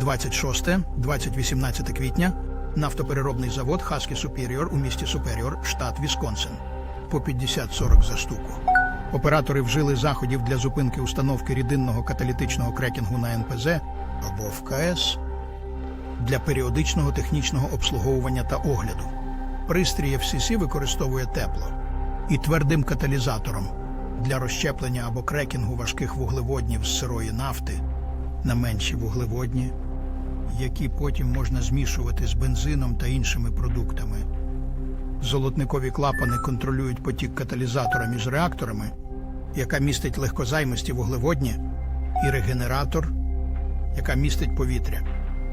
26-20-18 квітня нафтопереробний завод Хаскі Superior у місті Суперіор, штат Вісконсин. По 50-40 за штуку. Оператори вжили заходів для зупинки установки рідинного каталітичного крекінгу на НПЗ або в КС для періодичного технічного обслуговування та огляду. Пристрій FCC використовує тепло і твердим каталізатором для розщеплення або крекінгу важких вуглеводнів з сирої нафти на менші вуглеводні, які потім можна змішувати з бензином та іншими продуктами. Золотникові клапани контролюють потік каталізатора між реакторами, яка містить легкозаймисті вуглеводні, і регенератор, яка містить повітря.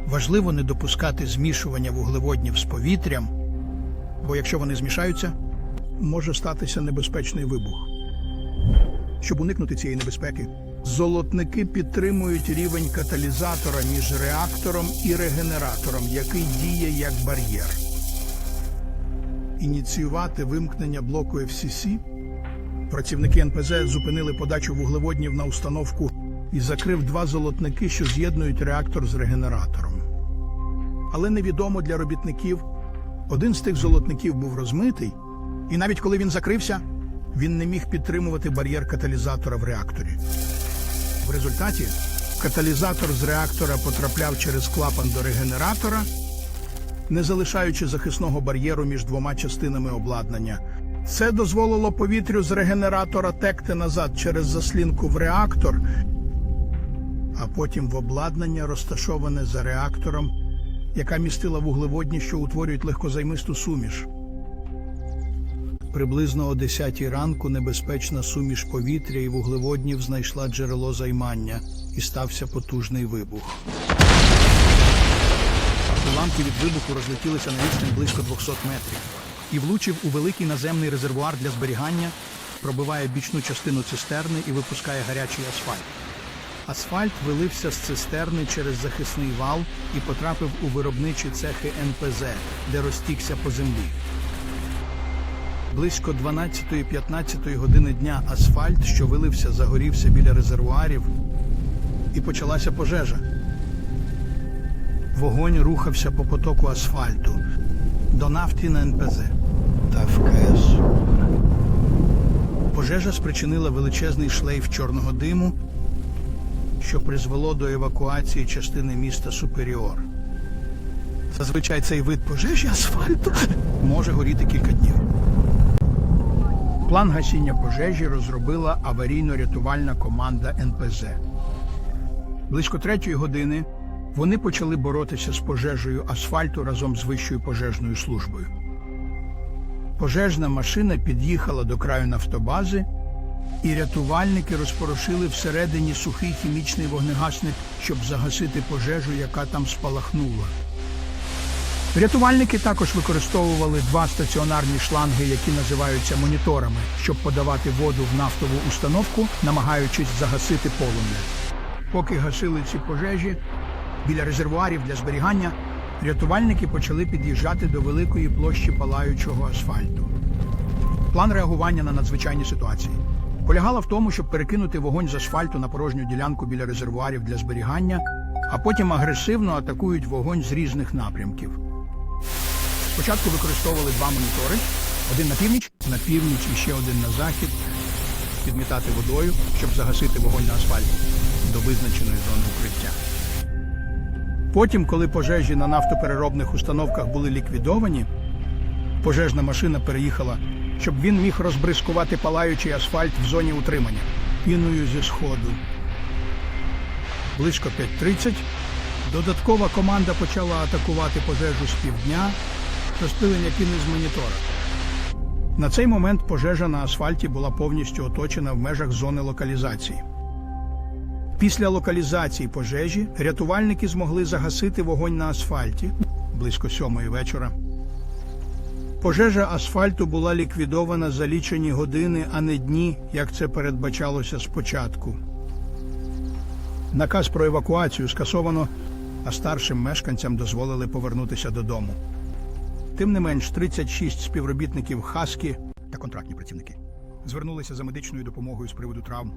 Важливо не допускати змішування вуглеводнів з повітрям, бо якщо вони змішаються, може статися небезпечний вибух. Щоб уникнути цієї небезпеки, золотники підтримують рівень каталізатора між реактором і регенератором, який діє як бар'єр. Ініціювати вимкнення блоку FCC працівники НПЗ зупинили подачу вуглеводнів на установку і закрив два золотники, що з'єднують реактор з регенератором. Але невідомо для робітників, один з тих золотників був розмитий, і навіть коли він закрився, він не міг підтримувати бар'єр каталізатора в реакторі. В результаті каталізатор з реактора потрапляв через клапан до регенератора, не залишаючи захисного бар'єру між двома частинами обладнання. Це дозволило повітрю з регенератора текти назад через заслінку в реактор, а потім в обладнання, розташоване за реактором, яка містила вуглеводні, що утворюють легкозаймисту суміш. Приблизно о 10 ранку небезпечна суміш повітря і вуглеводнів знайшла джерело займання і стався потужний вибух. Уламки від вибуху розлетілися на відстань близько 200 метрів і влучив у великий наземний резервуар для зберігання, пробиває бічну частину цистерни і випускає гарячий асфальт. Асфальт вилився з цистерни через захисний вал і потрапив у виробничі цехи НПЗ, де розтікся по землі. Близько 12-15 години дня асфальт, що вилився, загорівся біля резервуарів, і почалася пожежа. Вогонь рухався по потоку асфальту до нафти на НПЗ та ФКС. Пожежа спричинила величезний шлейф чорного диму, що призвело до евакуації частини міста Суперіор. Зазвичай цей вид пожежі асфальту може горіти кілька днів. План гасіння пожежі розробила аварійно-рятувальна команда НПЗ. Близько третьої години вони почали боротися з пожежею асфальту разом з вищою пожежною службою. Пожежна машина під'їхала до краю нафтобази, і рятувальники розпорошили всередині сухий хімічний вогнегасник, щоб загасити пожежу, яка там спалахнула. Рятувальники також використовували два стаціонарні шланги, які називаються моніторами, щоб подавати воду в нафтову установку, намагаючись загасити полум'я. Поки гасили ці пожежі біля резервуарів для зберігання, рятувальники почали під'їжджати до великої площі палаючого асфальту. План реагування на надзвичайні ситуації полягала в тому, щоб перекинути вогонь з асфальту на порожню ділянку біля резервуарів для зберігання, а потім агресивно атакують вогонь з різних напрямків. Спочатку використовували два монітори: один на північ, на північ і ще один на захід, підмітати водою, щоб загасити вогонь на асфальті до визначеної зони укриття. Потім, коли пожежі на нафтопереробних установках були ліквідовані, пожежна машина переїхала, щоб він міг розбризкувати палаючий асфальт в зоні утримання. Піною зі сходу. Близько 5.30 додаткова команда почала атакувати пожежу з півдня, розпилення піни з монітора. На цей момент пожежа на асфальті була повністю оточена в межах зони локалізації. Після локалізації пожежі рятувальники змогли загасити вогонь на асфальті близько сьомої вечора. Пожежа асфальту була ліквідована за лічені години, а не дні, як це передбачалося спочатку. Наказ про евакуацію скасовано, а старшим мешканцям дозволили повернутися додому. Тим не менш, 36 співробітників Хаскі та контрактні працівники звернулися за медичною допомогою з приводу травм